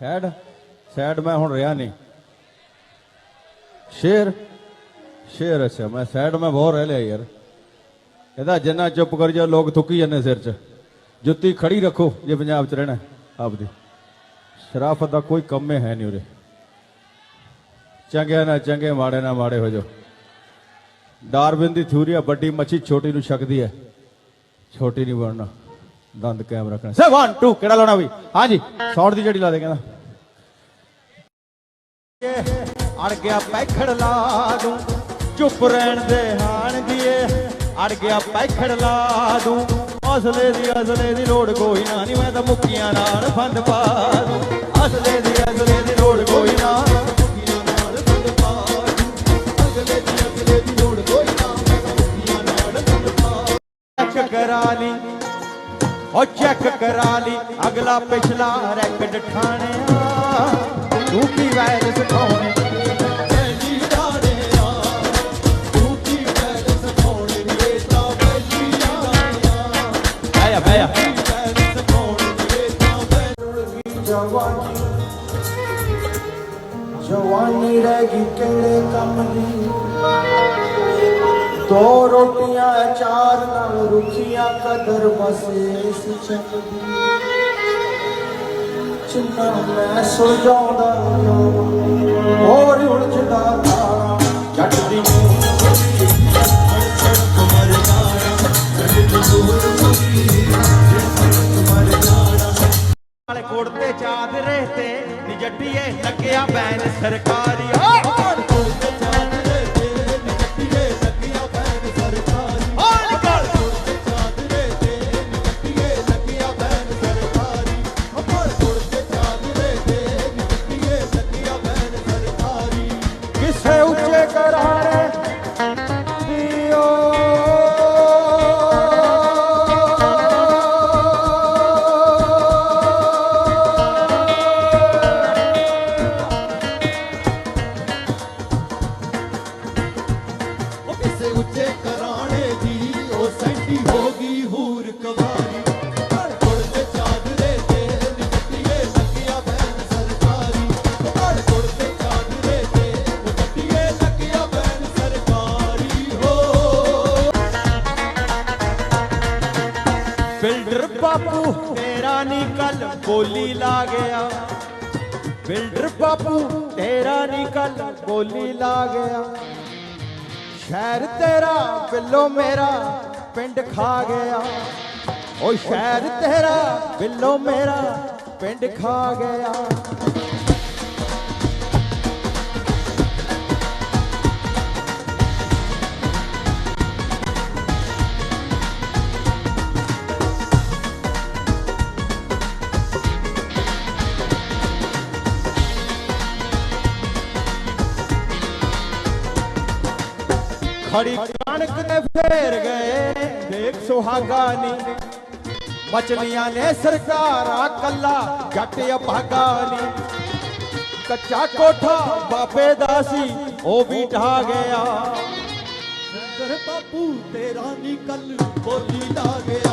Sad sad ਮੈਂ ਹੁਣ ਰਿਹਾ ਨਹੀਂ। ਸ਼ੇਰ ਸ਼ੇਰ ਅੱਛਾ, ਮੈਂ ਸੈਡ ਮੈਂ ਬਹੁਤ ਰਹਿ ਲਿਆ ਯਾਰ। ਇਹਦਾ ਜਿੰਨਾ ਚੁੱਪ ਕਰ ਜਾ ਲੋਕ ਥੁੱਕੀ ਜਾਂਦੇ ਸਿਰ 'ਚ। ਜੁੱਤੀ ਖੜੀ ਰੱਖੋ, ਜੇ ਪੰਜਾਬ 'ਚ ਰਹਿਣਾ ਆਪਦੀ। ਸ਼ਰਾਫਤ ਦਾ ਕੋਈ ਕੰਮ ਹੈ ਨਹੀਂ ਉਰੇ। ਚੰਗੇ ਨਾ ਚੰਗੇ, ਮਾੜੇ ਨਾ ਮਾੜੇ ਹੋ ਜਾਓ। ਡਾਰਵਿਨ ਦੀ ਥਿਊਰੀ ਆ, ਵੱਡੀ ਮੱਛੀ ਛੋਟੀ ਨੂੰ ਛਕਦੀ ਹੈ। ਛੋਟੀ ਨਹੀਂ ਬਣਨਾ। ਦੰਦ ਕਾਇਮ ਰੱਖਣਾ। ਸੇ 1 2 ਕਿਹੜਾ ਲਾਉਣਾ ਵੀ? ਹਾਂਜੀ ਸੌਂਡ ਦੀ ਜੜੀ ਲਾ ਦੇ, ਕਹਿੰਦਾ। ਅੜ ਗਿਆ ਪੈਖੜ ਲਾ ਦੂੰ ਚੁੱਪ ਰਹਿਣ ਦੇ ਹਾਣ ਦੀਏ ਅੜ ਗਿਆ ਪੈਖੜ ਲਾ ਦੂੰ ਅਸਲੇ ਦੀ ਅਸਲੇ ਦੀ ਲੋੜ ਕੋਈ ਨਾ ਨਹੀਂ ਮੈਂ ਤਾਂ ਮੁੱਕੀਆਂ ਨਾਲ ਫੰਦ ਪਾ ਦੂੰ। ਅਸਲੇ ਦੀ ਅਸਲੇ ਦੀ ਲੋੜ ਕੋਈ ਨਾ, ਮੁੱਕੀਆਂ ਨਾਲ ਫੰਦ ਪਾ ਦੂੰ। ਅਸਲੇ ਦੀ ਅਸਲੇ ਦੀ ਲੋੜ ਕੋਈ ਨਾ, ਮੈਂ ਤਾਂ ਮੁੱਕੀਆਂ ਨਾਲ ਫੰਦ ਪਾ ਚੈੱਕ ਕਰਾ ਲਈ, ਉਹ ਚੈੱਕ ਕਰਾ ਲਈ, ਅਗਲਾ ਪਿਛਲਾ ਰੈਕਡ ਠਾਣਿਆ। ਤੂੰ ਕੀ ਵਾਇਰਸ ਜਵਾਨੀ ਜਵਾਨੀ ਰਹਿ ਗਈ ਕਿਹੜੇ ਕੰਮ ਦੀ ਦੋ ਰੋਟੀਆਂ ਚਾਰ ਨਾਲ ਰੁਖੀਆਂ ਕਦਰ ਬਸੇ ਇਸ ਚੱਕ ਦੀ ਜਿੰਨਾ ਮੈਂ ਸੁਲਝਾਉਂਦਾ ਜਾਵਾਂ ਹੋਰ ਉਲਝਦਾ ਤਾਰਾ ਜੱਟ ਦੀ ਕੋੜ ਤੇ ਚਾਦਰੇ ਤੇ ਨਿਜੱਟੀਏ ਲੱਗਿਆ ਬੈਨ ਸਰਕਾਰੀ ਬਾਪੂ, ਤੇਰਾ ਨੀ ਕੱਲ ਬੋਲੀ ਲਾ ਗਿਆ। ਬਿਲਡਰ ਬਾਪੂ, ਤੇਰਾ ਨੀ ਕੱਲ ਬੋਲੀ ਲਾ ਗਿਆ। ਸ਼ਹਿਰ ਤੇਰਾ, ਬਿੱਲੋ ਮੇਰਾ, ਪਿੰਡ ਖਾ ਗਿਆ। ਓ ਸ਼ਹਿਰ ਤੇਰਾ, ਬਿੱਲੋ ਮੇਰਾ, ਪਿੰਡ ਖਾ ਗਿਆ। ਖੜੀ ਕਣਕ ਤੇ ਫੇਰ ਗਏ, ਦੇਖ ਸੁਹਾਗਾ ਨੀ। ਮਚਲੀਆਂ ਨੇ ਸਰਕਾਰਾਂ ਕੱਲਾ ਜੱਟ ਅਭਾਗਾ ਨੀ ਕੱਚਾ ਕੋਠਾ ਬਾਬੇ ਦਾ ਸੀ, ਉਹ ਵੀ ਢਾ ਗਿਆ। ਬਾਪੂ, ਤੇਰਾ ਨੀ ਕੱਲ ਬੋਲੀ ਲਾ ਗਿਆ।